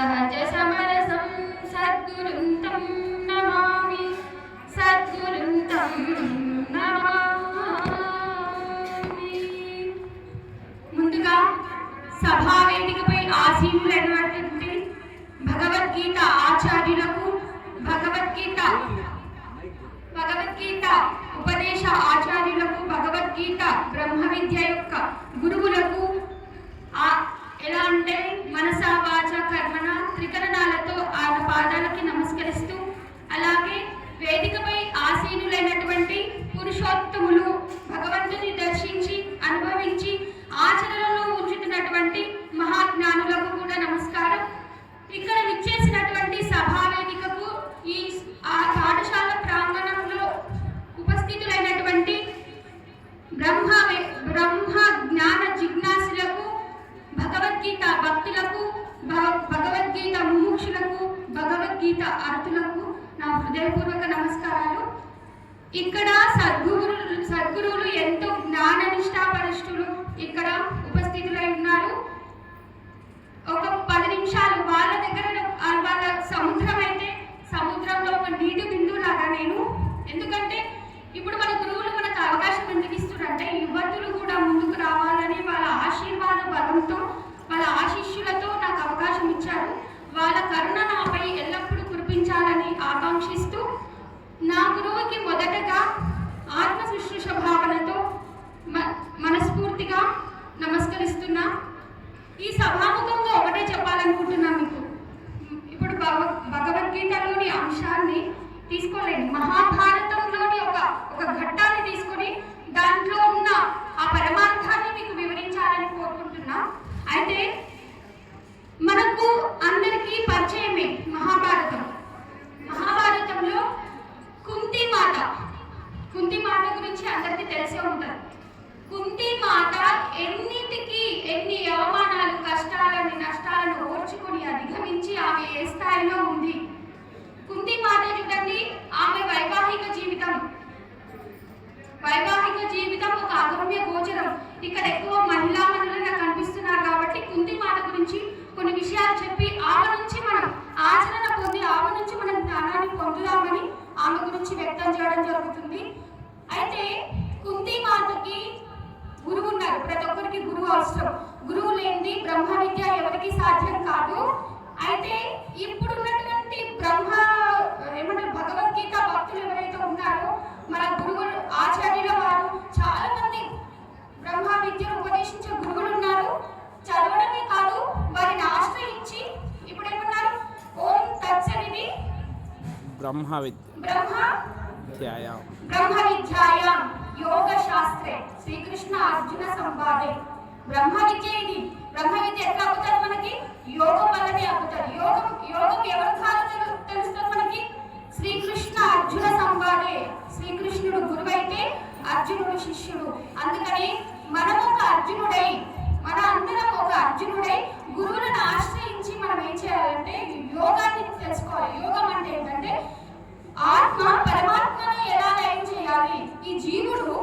సహజ సమరసం సద్గురుంతం నమామి సద్గురుంతం నమామి. ముందుగా సభా వేదికపై ఆశీనులైనటువంటి భగవద్గీత ఆచార్యులకు భగవద్గీత భగవద్గీత ఉపదేశ ఆచార్యులకు భగవద్గీత బ్రహ్మ విద్య యొక్క గురువులకు ఎలా అంటే మనసావా త్రికరణాలతో ఆయన పాదాలకి నమస్కరిస్తూ అలాగే వేదికపై ఆసీనులైనటువంటి పురుషోత్తములు భగవంతుని దర్శించి అనుభవించి ఆచరణలో ఉంచుతున్నటువంటి మహాజ్ఞానులకు కూడా నమస్కారం ఇక్కడ విచ్చేసినటువంటి సభా వేదికకు ఈ ఆ పాఠశాల ప్రాంగణంలో ఉపస్థితులైనటువంటి బ్రహ్మ వే- బ్రహ్మ జ్ఞాన జిజ్ఞాసులకు భగవద్గీత భక్తులకు భ- భగవద్గీత ముముక్షులకు భగవద్గీత అర్థులకు నా హృదయపూర్వక నమస్కారాలు. ఇక్కడ సద్గురు సద్గురువులు ఎంతో జ్ఞాన నిష్ఠాపరిష్ఠులు ఇక్కడ ఉపస్థితులై ఉన్నారు. ఒక పది నిమిషాలు వాళ్ళ దగ్గర వాళ్ళ సముద్రం అయితే సముద్రంలో ఒక నీటి బిందువు లాగా నేను. ఎందుకంటే ఇప్పుడు మన గురువులు మనకు అవకాశం ఎందుకు ఇస్తున్నారంటే యువతులు కూడా ముందుకు రావాలని వాళ్ళ ఆశీర్వాద బలంతో వాళ్ళ ఆశిష్యులతో నాకు అవకాశం ఇచ్చారు. వాళ్ళ కరుణ నా గురువుకి మొదటగా ఆత్మ శుశ్రూష భావనతో మ- మనస్ఫూర్తిగా నమస్కరిస్తున్నా. అందరికీ ఉంటారు కుంటి మాట మాత ఎన్ని అవమానాలు కష్టాలని నష్టాలను ఓర్చుకొని అధిగమించి ఆమె ఏ స్థాయిలో ఉంది? కుంతి మాట చూడండి ఆమె వైవాహిక జీవితం. వైవాహిక జీవితం ఒక అగమ్య గోచరం. ఇక్కడ ఎక్కువ మహిళా మనులు నాకు కనిపిస్తున్నారు కాబట్టి కుంతి మాట గురించి కొన్ని విషయాలు చెప్పి ఆమె నుంచి మనం ఆచరణ పొంది ఆమె నుంచి మనం జ్ఞానాన్ని పొందుదామని ఆమె గురించి వ్యక్తం చేయడం జరుగుతుంది. అయితే కుంతి మాతకి గురువు ఉన్నారు ప్రతి ఒక్కరికి గురువు అవసరం. గురువు లేనిది బ్రహ్మ విద్య ఎవరికి సాధ్యం కాదు. అయితే ఇప్పుడున్నటువంటి బ్రహ్మ ఏమంటారు భగవద్గీత భక్తులు ఎవరైతే ఉన్నారో మన గురువులు ఆచార్యుల వారు చాలా మంది బ్రహ్మ విద్యను ఉపదేశించే గురువులు ఉన్నారు. చదవడమే కాదు వారిని ఆశ్రయించి ఇప్పుడు ఏమన్నారు ఓం తత్సరిది బ్రహ్మ విద్య బ్రహ్మ ధ్యాయం బ్రహ్మ విద్యాయాం యోగ శాస్త్రే శ్రీకృష్ణ అర్జున సంవాదే బ్రహ్మ విద్య ఇది బ్రహ్మ విద్య ఎట్లా అవుతారు మనకి? యోగం వల్లనే అవుతారు. యోగం యోగం ఎవరి ద్వారా తెలుస్తారు మనకి? శ్రీకృష్ణ అర్జున సంవాదే శ్రీకృష్ణుడు గురువైతే అర్జునుడు శిష్యుడు. అందుకని మనం ఒక అర్జునుడై మన అందరం ఒక అర్జునుడై గురువులను ఆశ్రయించి మనం ఏం చేయాలంటే యోగాన్ని తెలుసుకోవాలి. యోగం అంటే ఏంటంటే ఆత్మ ఈ జీవుడు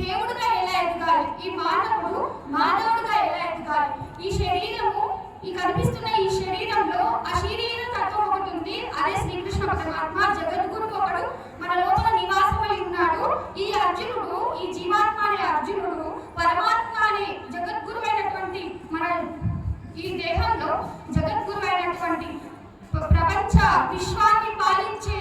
దేవుడుగా ఎలా ఎదగాలి? ఈ మానవుడు మానవుడుగా ఎలా ఎదగాలి? ఈ శరీరము ఈ కనిపిస్తున్న ఈ శరీరంలో ఆ శరీర తత్వం ఒకటి ఉంది. అదే శ్రీకృష్ణ పరమాత్మ జగద్గురు ఒకడు. మన లోపల నివాసమై ఉన్నాడు ఈ అర్జునుడు ఈ జీవాత్మ అనే అర్జునుడు పరమాత్మ అనే జగద్గురు అయినటువంటి మన ఈ దేహంలో జగద్గురు అయినటువంటి ప్ర- ప్రపంచ విశ్వాన్ని పాలించే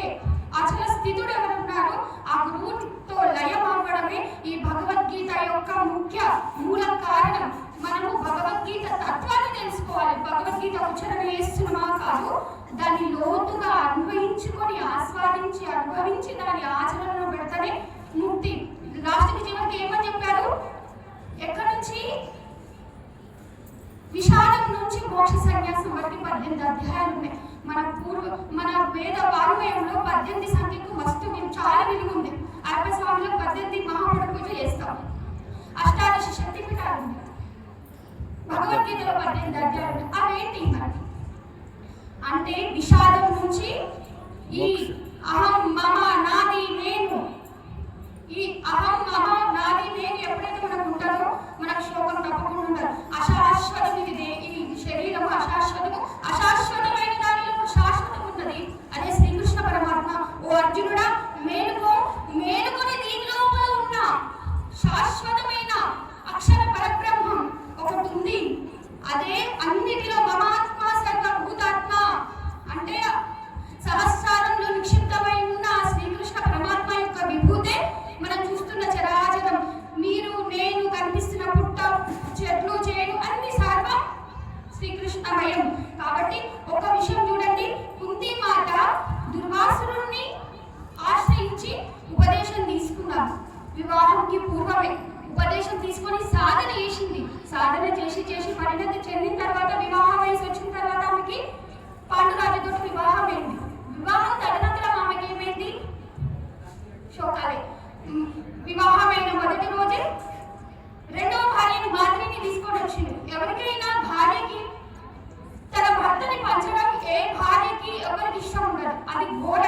అచల స్థితుడు ఎవరున్నారో ఆ గురువుతో లయం అవ్వడమే ఈ భగవద్గీత యొక్క ముఖ్య మూల కారణం మనము భగవద్గీత తత్వాన్ని తెలుసుకోవాలి భగవద్గీత ఉచ్చారణ చేస్తున్నామా కాదు దాన్ని లోతుగా అన్వయించుకొని ఆస్వాదించి అనుభవించి దాని ఆచరణలో పెడితేనే ముక్తి లాస్ట్కి చివరికి ఏమని చెప్పారు? ఎక్కడి నుంచి? విషాదం నుంచి మోక్ష సన్యాసం వరకు పద్దెనిమిది అధ్యాయాలు ఉన్నాయి. మన పూర్వ మన వేద వాంగ్మయంలో పద్దెనిమిది సంఖ్యకు వస్తువు చాలా విలువ ఉంది. అరవై స్వామిలో పద్దెనిమిది మహాపడ పూజ చేస్తాం. అష్టాదశ శక్తి పీఠాలు ఉంది భగవద్గీతలో పద్దెనిమిది అధ్యాయాలు ఉన్నాయి. అవేంటి అంటే విషాదం నుంచి ఈ అహం మమ నాది నేను. ఈ అహం మమ నాది నేను ఎప్పుడైతే మనకు ఉంటారో మనకు శ్లోకం తప్పకుండా ఉండదు అశాశ్వతం ఇది. ఈ శరీరం అశాశ్వతము. అశాశ్వతమైన దానిలో శాశ్వతం ఉన్నది. అదే శ్రీకృష్ణ పరమాత్మ. ఓ అర్జునుడా మేలుకో మేలుకొని దీని లోపల ఉన్న శాశ్వతమైన అక్షర పరబ్రహ్మం ఒకటి ఉంది. అదే అన్నిటిలో మమా చేసుకున్నాను వివాహానికి పూర్వమే ఉపదేశం తీసుకొని సాధన చేసింది. సాధన చేసి చేసి పరిణత చెందిన తర్వాత వివాహ వయసు వచ్చిన తర్వాత ఆమెకి పాండురాజుతో వివాహం అయింది. వివాహం తదనంతరం ఆమెకి ఏమైంది? శోకాలే. వివాహమైన మొదటి రోజే రెండవ భార్యను మాత్రిని తీసుకొని వచ్చింది. ఎవరికైనా భార్యకి తన భర్తని పంచడం ఏ భార్యకి ఎవరికి ఇష్టం ఉండదు. అది ఘోర